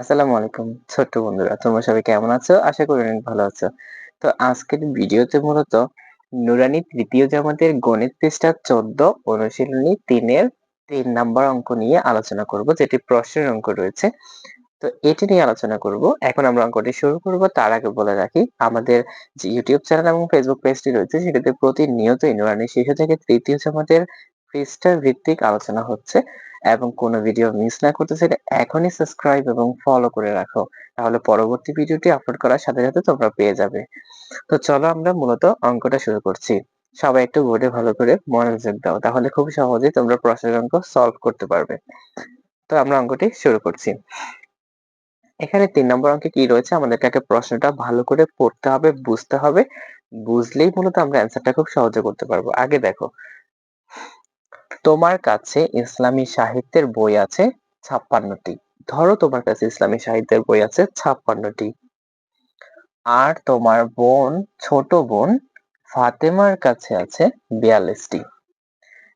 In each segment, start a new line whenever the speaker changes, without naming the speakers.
আসসালামু আলাইকুম ছোট্ট বন্ধুরা, তোমরা সবাই কেমন আছো? আশা করি অনেক ভালো আছো। তো আজকের ভিডিওতে মূলত নুরানি তৃতীয় জামাতের গণিত পৃষ্ঠা চোদ্দ অনুশীলনী তিনের তিন নাম্বার অঙ্ক নিয়ে আলোচনা করব, যেটি প্রশ্নের অঙ্ক রয়েছে। তো এটি নিয়ে আলোচনা করব। এখন আমরা অঙ্কটি শুরু করব। তার আগে বলে রাখি, আমাদের যে ইউটিউব চ্যানেল এবং ফেসবুক পেজটি রয়েছে, সেটাতে প্রতিনিয়তই নুরানি শিশু থেকে তৃতীয় জামাতের পৃষ্ঠা ভিত্তিক আলোচনা হচ্ছে এবং কোনো ভিডিও মিস না করতে চাইলে এখনই সাবস্ক্রাইব এবং ফলো করে রাখো। তাহলে পরবর্তী ভিডিওটি আপলোড করার সাথে সাথে তোমরা পেয়ে যাবে। তো চলো আমরা মূলত অঙ্কটা শুরু করছি। সবাই একটু বোর্ডে ভালো করে মনোযোগ দাও, তাহলে খুব সহজেই তোমরা প্রশ্নের অঙ্ক সলভ করতে পারবে। তো আমরা অঙ্কটি শুরু করছি। এখানে তিন নম্বর অঙ্কে কি রয়েছে? আমাদেরকে আগে প্রশ্নটা ভালো করে পড়তে হবে, বুঝতে হবে। বুঝলেই মূলত আমরা অ্যান্সারটা খুব সহজে করতে পারব। আগে দেখো তোমার কাছে ইসলামী সাহিত্যের বই আছে ছাপ্পান্নটি। ধরো তোমার কাছে ইসলামী সাহিত্যের বই আছে ছাপ্পান্নটি। আর তোমার বোন, ছোট বোন ফাতেমার কাছে আছে বিয়াল্লিশটি।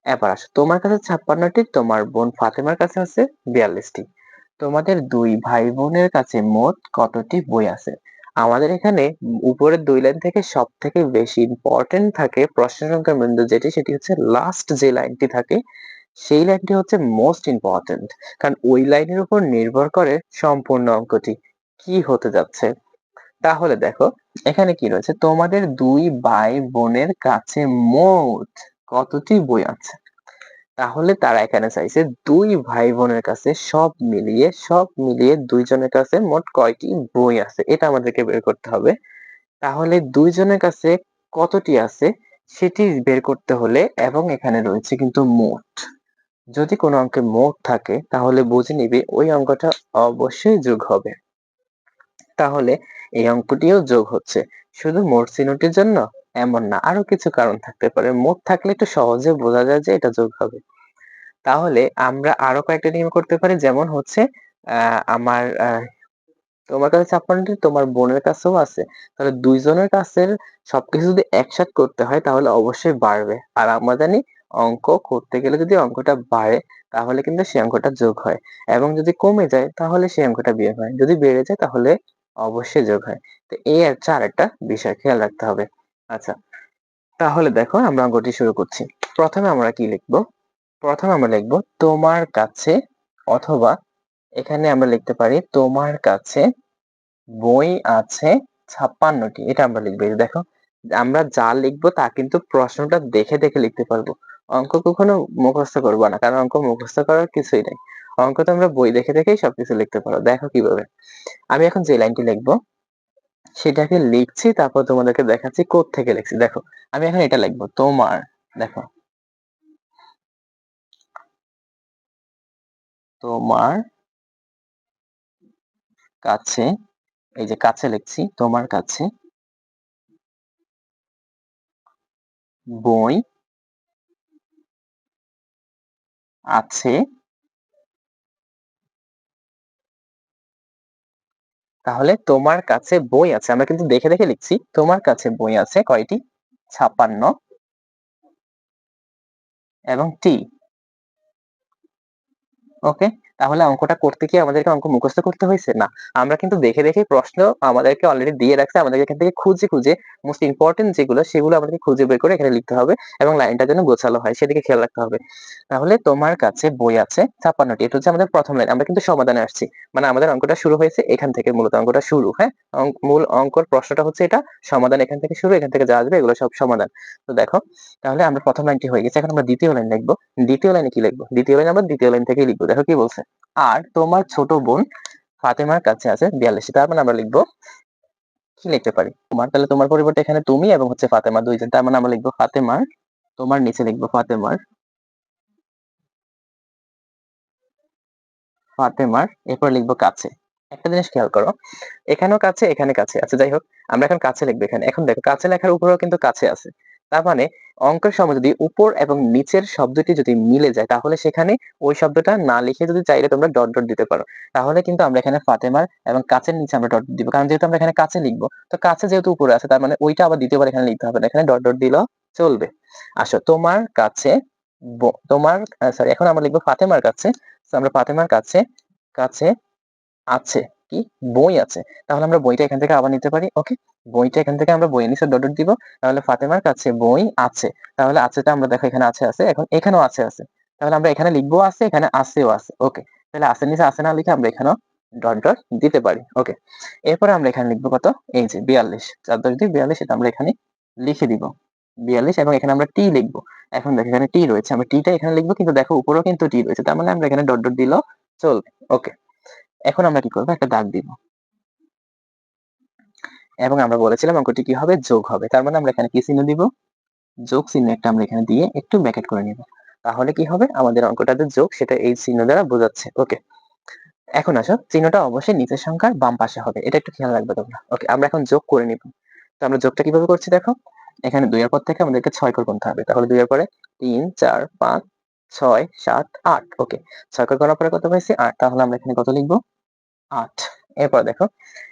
এবার আসো, তোমার কাছে ছাপ্পান্নটি, তোমার বোন ফাতেমার কাছে আছে বিয়াল্লিশটি। তোমাদের দুই ভাই বোনের কাছে মোট কতটি বই আছে? আমাদের এখানে উপরের দুই লাইন থেকে সব থেকে বেশি ইম্পর্টেন্ট থাকে প্রশ্ন সংখ্যার বিন্দু যেটি, সেটি হচ্ছে লাস্ট যে লাইনটি থাকে, সেই লাইনটি হচ্ছে মোস্ট ইম্পর্টেন্ট কারণ ওই লাইনের উপর নির্ভর করে সম্পূর্ণ অঙ্কটি কি হতে যাচ্ছে। তাহলে দেখো, এখানে কি রয়েছে? তোমাদের দুই ভাই বোনের কাছে মোট কতটি বই আছে? তাহলে তারা এখানে চাইছে দুই ভাই বোনের কাছে সব মিলিয়ে সব মিলিয়ে দুইজনের কাছে মোট কয়টি বই আছে? এটা আমাদেরকে বের করতে হবে। তাহলে দুইজনের কাছে কতটি আছে? সেটি বের করতে হলে এবং এখানে রয়েছে কিন্তু মোট। যদি কোনো অঙ্কে মোট থাকে, তাহলে বুঝে নিবে ওই অঙ্কটা অবশ্যই যোগ হবে। তাহলে এই অঙ্কটিও যোগ হচ্ছে। শুধু মোট চিহ্নটির জন্য? এমন না। আরও কিছু কারণ থাকতে পারে। মোট থাকলে একটু সহজে বোঝা যায় যে এটা যোগ হবে। তাহলে আমরা আরও কয়েকটা নিয়ম করতে পারি। যেমন হচ্ছে আমার তোমার কাছে ছাপ্পান্নটি তোমার বোনের কাছেও আছে। তাহলে দুইজনের কাছের সবকিছু যদি একসাথ করতে হয়, তাহলে অবশ্যই বাড়বে। আর আমরা জানি, অঙ্ক করতে গেলে যদি অঙ্কটা বাড়ে, তাহলে কিন্তু সেই অঙ্কটা যোগ হয়। এবং যদি কমে যায়, তাহলে সেই অঙ্কটা বিয়োগ হয়। যদি বেড়ে যায়, তাহলে অবশ্যই যোগ হয়। তো এই হচ্ছে আরেকটা বিষয় খেয়াল রাখতে হবে। আচ্ছা তাহলে দেখো আমরা অঙ্কটি শুরু করছি। প্রথমে আমরা কি লিখব? প্রথমে আমরা লিখব, তোমার কাছে অথবা এখানে আমরা লিখতে পারি, তোমার কাছে বই আছে ছাপ্পান্নটি। এটা আমরা লিখব দেখো, আমরা যা লিখব তা কিন্তু প্রশ্নটা দেখে দেখে লিখতে পারব। অঙ্ক কখনো মুখস্থ করব না, কারণ অঙ্ক মুখস্থ করার কিছুই নাই। অঙ্ক তো আমরা বই দেখে দেখেই সবকিছু লিখতে পারো, দেখো কীভাবে। আমি এখন যে লাইনটি লিখব সেটাকে লিখছি, তারপর তোমাদেরকে দেখাচ্ছি থেকে লিখছি। দেখো, আমি এখন এটা লিখব, তোমার, দেখো। তোমার কাছে, এই যে কাছে লিখছি, তোমার কাছে বই আছে তাহলে তোমার কাছে বই আছে, আমরা কিন্তু দেখে দেখে লিখছি, তোমার কাছে বই আছে কয়টি? ছাপান্ন এবং টি। ওকে? তাহলে অঙ্কটা করতে কি আমাদেরকে অঙ্ক মুখস্থ করতে হয়েছে? না, আমরা কিন্তু দেখে দেখে প্রশ্ন আমাদেরকে অলরেডি দিয়ে রাখছে। আমাদেরকে এখান থেকে খুঁজে খুঁজে মোস্ট ইম্পর্টেন্ট যেগুলো, সেগুলো আমাদেরকে খুঁজে বের করে এখানে লিখতে হবে এবং লাইনটা যেন গোছালো হয়, সেদিকে খেয়াল রাখতে হবে। তাহলে তোমার কাছে বই আছে ছাপ্পান্নটি, এটা হচ্ছে আমাদের প্রথম লাইন। আমরা কিন্তু সমাধানে আসছি। মানে আমাদের অঙ্কটা শুরু হয়েছে এখান থেকে, মূলত অঙ্কটা শুরু হ্যাঁ? মূল অঙ্কর প্রশ্নটা হচ্ছে এটা, সমাধান এখান থেকে শুরু, এখান থেকে যা আসবে, এগুলো সব সমাধান। তো দেখো, তাহলে আমরা প্রথম লাইনটি হয়ে গেছে, এখন আমরা দ্বিতীয় লাইন লিখব। দ্বিতীয় লাইনে কি লিখব? দ্বিতীয় লাইন আমরা দ্বিতীয় লাইন থেকেই লিখব, দেখো কি বলছে। আর তোমার ছোট বোন ফাতেমার কাছে আছে, বিয়াল্লিশ তার মানে আমরা লিখব। কি লিখতে পারি? তোমার, তাহলে তোমার পরিবর্তে এখানে তুমি এবং হচ্ছে ফাতেমা দুইজন, তার মানে আমরা লিখব ফাতেমার, তোমার নিচে লিখব ফাতেমার। ফাতেমার, এরপর লিখব কাছে। একটা জিনিস খেয়াল করো, এখানেও কাছে, এখানে কাছে আছে। যাই হোক, আমরা এখন কাছে লিখব এখানে। এখন দেখো, কাছে লেখার উপরেও কিন্তু কাছে আছে। তার মানে অঙ্কের সময় যদি উপর এবং নিচের শব্দটি যদি মিলে যায়, তাহলে সেখানে ওই শব্দটা না লিখে যদি চাইলে তোমরা ডট ডট দিতে পারো। তাহলে কিন্তু আমরা এখানে ফাতেমার এবং কাছের নিচে আমরা ডট দিব। কারণ যেহেতু আমরা এখানে কাছে লিখব, তো কাছে যেহেতু উপরে আছে, তার মানে ওইটা আবার দ্বিতীয়বার এখানে লিখতে হবে না। এখানে ডট ডট দিলেও চলবে। আসো, তোমার কাছে তোমার সরি এখন আমরা লিখব ফাতেমার কাছে। আমরা ফাতেমার কাছে কাছে আছে কি? বই আছে। তাহলে আমরা বইটা এখান থেকে আবার নিতে পারি ওকে বইটা এখান থেকে আমরা বইয়ের নিচে ডট দিব, তাহলে ফাতেমার কাছে বই আছে। তাহলে আছেটা আমরা দেখো এখানে আছে আছে, এখন এখানেও আছে আছে। তাহলে আমরা এখানে লিখব আছে, এখানে আছেও আছে। ওকে, তাহলে আছে নিচে, আছে না লিখে আমরা এখানেও ডট ডট দিতে পারি। ওকে, এরপরে আমরা এখানে লিখব কত? এই যে বিয়াল্লিশ। চার দশ দিয়ে বিয়াল্লিশ, এটা আমরা এখানে লিখে দিব। বিয়াল্লিশ, এবং এখানে আমরা টি লিখব। এখন দেখো এখানে টি রয়েছে, আমরা টিটা এখানে লিখব, কিন্তু দেখো উপরেও কিন্তু টি রয়েছে। তার মানে আমরা এখানে ডট ডট দিলেও চলবে। ওকে, এখন আমরা কি করব? একটা দাগ দিব। এবং আমরা বলেছিলাম অঙ্কটি কি হবে? যোগ হবে। তার মানে আমরা এখানে কি চিহ্ন দিব? যোগ চিহ্ন একটা আমরা এখানে দিয়ে একটু ব্যাকেট করে নিব। তাহলে কি হবে? আমাদের অঙ্কটাতে যোগ সেটা এই চিহ্ন দ্বারা বোঝাচ্ছে। ওকে এখন আসো, চিহ্নটা অবশ্যই নিচের সংখ্যার বাম পাশে হবে। এটা একটু খেয়াল রাখবে তোমরা। ওকে আমরা এখন যোগ করে নিব। তো আমরা যোগটা কীভাবে করছি দেখো? এখানে দুইয়ের পর থেকে আমাদেরকে ছয় করে গুনতে হবে। তাহলে দুইয়ের পরে তিন, চার, পাঁচ, ছয়, সাত, আট। ওকে ছয় করে করার পরে কত পাইছি? আট। তাহলে আমরা এখানে কত লিখব? আট। এরপর দেখো,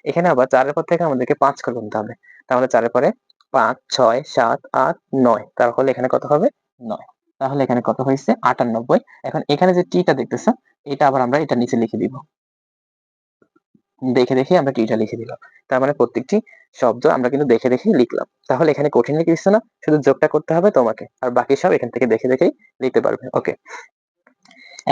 এখানে আবার চারের পর থেকে আমাদেরকে পাঁচ করে গুনতে হবে। তাহলে চারের পরে পাঁচ, ছয়, সাত, আট, নয়। তাহলে এখানে কত হবে? নয়। তাহলে এখানে কত হয়েছে? আটানব্বই। এখন এখানে যে টিটা দেখতেছো, এটা আবার আমরা এটা নিচে লিখে দিব। দেখে দেখে আমরা টিটা লিখে দিলাম। তার মানে প্রত্যেকটি শব্দ আমরা কিন্তু দেখে দেখেই লিখলাম। তাহলে এখানে কঠিন কিছু না, শুধু যোগটা করতে হবে তোমাকে। আর বাকি সব এখান থেকে দেখে দেখেই লিখতে পারবে। ওকে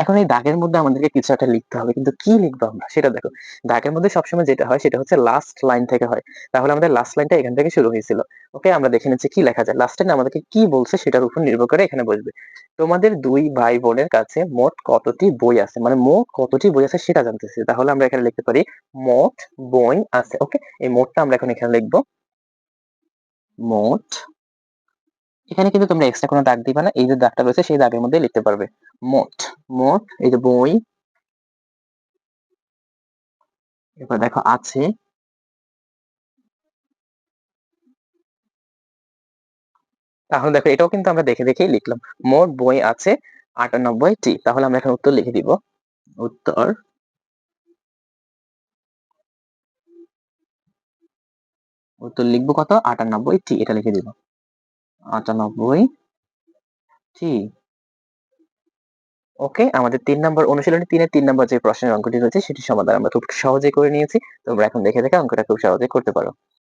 এখন এই দাগের মধ্যে আমাদেরকে কিছু একটা লিখতে হবে। কিন্তু কি লিখব আমরা? সেটা দেখো। দাগের মধ্যে সবসময় যেটা হয় সেটা হচ্ছে লাস্ট লাইন থেকে হয়। তাহলে আমাদের লাস্ট লাইনটা এখান থেকে শুরু হয়েছিল। ওকে আমরা দেখে নিচ্ছি কি লেখা যায়। লাস্ট লাইন আমাদেরকে কি বলছে সেটার উপর নির্ভর করে এখানে বসবে। তোমাদের দুই ভাই বোনের কাছে মোট কতটি বই আছে? মানে মোট কতটি বই আছে সেটা জানতেছি। তাহলে আমরা এখানে লিখতে পারি, মোট বই আছে। ওকে এই মোটটা আমরা এখন এখানে লিখব। মোট এখানে কিন্তু তোমরা এক্সট্রা কোনো দাগ দিবা না, এই যে দাগটা রয়েছে সেই দাগের মধ্যে লিখতে পারবে। মোট মোট, এই যে বই এরপর দেখো আছে। তাহলে দেখো এটাও কিন্তু আমরা দেখে দেখেই লিখলাম। মোট বই আছে আটানব্বইটি। তাহলে আমরা এখন উত্তর লিখে দিব। উত্তর। উত্তর লিখব কত? আটানব্বইটি। এটা লিখে দিব। আটানব্বই। জি। ওকে, আমাদের তিন নম্বর অনুশীলনী তিনের তিন নম্বর যে প্রশ্নের অঙ্কটি রয়েছে সেটি সমাধান আমরা খুব সহজে করে নিয়েছি। তোমরা এখন দেখে দেখে অঙ্কটা খুব সহজে করতে পারো।